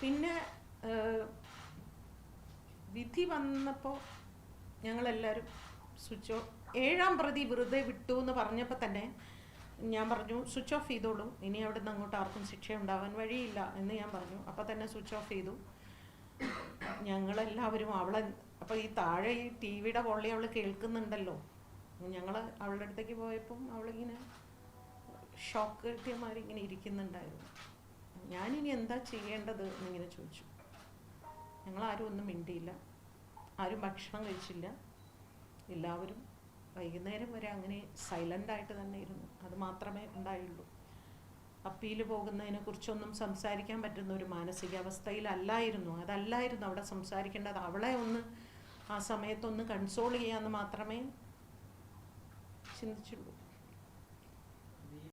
പിന്നെ വിധി വന്നപ്പോൾ ഞങ്ങളെല്ലാവരും സ്വിച്ച് ഓഫ് ഏഴാം പ്രതി വെറുതെ വിട്ടു എന്ന് പറഞ്ഞപ്പോൾ തന്നെ ഞാൻ പറഞ്ഞു സ്വിച്ച് ഓഫ് ചെയ്തോളൂ. ഇനി അവിടെ നിന്ന് അങ്ങോട്ട് ആർക്കും ശിക്ഷ ഉണ്ടാവാൻ വഴിയില്ല എന്ന് ഞാൻ പറഞ്ഞു. അപ്പോൾ തന്നെ സ്വിച്ച് ഓഫ് ചെയ്തു. ഞങ്ങളെല്ലാവരും അവളെ അപ്പോൾ ഈ താഴെ ഈ ടി വിയുടെ പൊള്ളി അവൾ കേൾക്കുന്നുണ്ടല്ലോ. ഞങ്ങൾ അവളുടെ അടുത്തേക്ക് പോയപ്പം അവളിങ്ങനെ ഷോക്ക് കിട്ടിയ മാതിരി ഇങ്ങനെ ഇരിക്കുന്നുണ്ടായിരുന്നു. ഞാനിനി എന്താ ചെയ്യേണ്ടത് എന്നിങ്ങനെ ചോദിച്ചു. ഞങ്ങളാരും ഒന്നും മിണ്ടിയില്ല. ആരും ഭക്ഷണം കഴിച്ചില്ല. എല്ലാവരും വൈകുന്നേരം വരെ അങ്ങനെ സൈലന്റ് ആയിട്ട് തന്നെ ഇരുന്നു. അത് മാത്രമേ ഉണ്ടായുള്ളൂ. അപ്പീൽ പോകുന്നതിനെ കുറിച്ചൊന്നും സംസാരിക്കാൻ പറ്റുന്ന ഒരു മാനസികാവസ്ഥയിലല്ലായിരുന്നു. അതല്ലായിരുന്നു അവിടെ സംസാരിക്കേണ്ടത്. അവളെ ഒന്ന് ആ സമയത്തൊന്ന് കൺസോൾ ചെയ്യാമെന്ന് മാത്രമേ ചിന്തിച്ചുള്ളൂ.